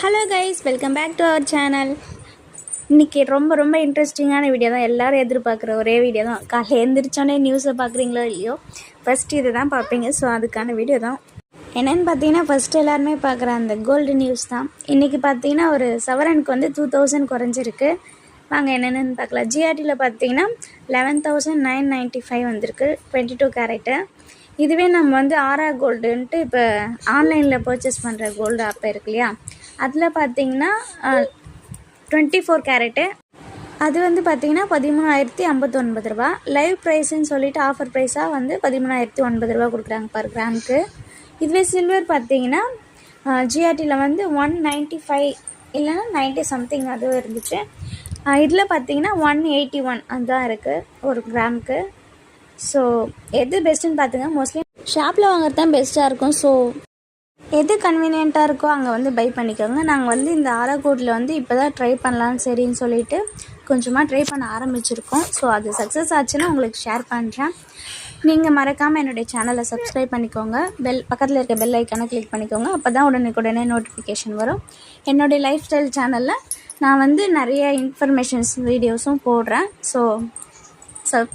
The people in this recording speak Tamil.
Hello guys welcome back to our channel இன்றைக்கி ரொம்ப ரொம்ப இன்ட்ரெஸ்டிங்கான வீடியோ தான் எல்லோரும் எதிர்பார்க்குற ஒரே வீடியோ தான். காலையில் எழுந்திரிச்சோன்னே நியூஸை பார்க்குறீங்களோ இல்லையோ ஃபஸ்ட் இதை தான் பார்ப்பீங்க. ஸோ அதுக்கான வீடியோ தான். என்னென்னு பார்த்தீங்கன்னா ஃபஸ்ட்டு எல்லாருமே பார்க்குற அந்த கோல்டு நியூஸ் தான். இன்றைக்கி பார்த்தீங்கன்னா ஒரு சவரனுக்கு வந்து டூ தௌசண்ட் குறைஞ்சிருக்கு. வாங்க என்னென்னு பார்க்கலாம். ஜிஆர்டியில் பார்த்தீங்கன்னா eleven thousand nine ninety five வந்திருக்கு. டுவெண்ட்டி டூ கேரட்டு இதுவே நம்ம வந்து ஆரா கோல்டுன்ட்டு இப்போ ஆன்லைனில் பர்ச்சேஸ் பண்ணுற கோல்டு ஆப் இருக்கு இல்லையா? அதில் பார்த்தீங்கன்னா டுவெண்ட்டி ஃபோர் கேரட்டு அது வந்து பார்த்தீங்கன்னா பதிமூணாயிரத்தி ஐம்பத்தொன்பது ரூபா. லைவ் ப்ரைஸ்ன்னு சொல்லிட்டு ஆஃபர் ப்ரைஸாக வந்து பதிமூணாயிரத்தி ஒன்பது ரூபா கொடுக்குறாங்க பர் கிராமுக்கு. இதுவே சில்வர் பார்த்தீங்கன்னா ஜிஆர்டியில் வந்து ஒன் நைன்ட்டி ஃபைவ் இல்லைன்னா நைன்ட்டி சம்திங் அதுவும் இருந்துச்சு. இதில் பார்த்தீங்கன்னா ஒன் எயிட்டி ஒன் அதுதான் இருக்குது ஒரு கிராமுக்கு. ஸோ எது பெஸ்ட்டுன்னு பார்த்துங்க மோஸ்ட்லி ஷாப்பில் வாங்குறது தான் பெஸ்ட்டாக இருக்கும். ஸோ எது கன்வீனியண்ட்டாக இருக்கோ அங்கே வந்து பை பண்ணிக்கோங்க. நாங்கள் வந்து இந்த ஆராகோட்டில் வந்து இப்போ தான் ட்ரை பண்ணலான்னு சரின்னு சொல்லிட்டு கொஞ்சமாக ட்ரை பண்ண ஆரம்பிச்சிருக்கோம். ஸோ அது சக்ஸஸ் ஆச்சுன்னா உங்களுக்கு ஷேர் பண்ணுறேன் நீங்கள் மறக்காமல் என்னுடைய சேனலை சப்ஸ்கிரைப் பண்ணிக்கோங்க. பெல் பக்கத்தில் இருக்க பெல் ஐக்கானை கிளிக் பண்ணிக்கோங்க. அப்போ தான் உடனுக்குடனே நோட்டிஃபிகேஷன் வரும். என்னுடைய லைஃப் ஸ்டைல் சேனலில் நான் வந்து நிறைய இன்ஃபர்மேஷன்ஸ் வீடியோஸும் போடுறேன். So sub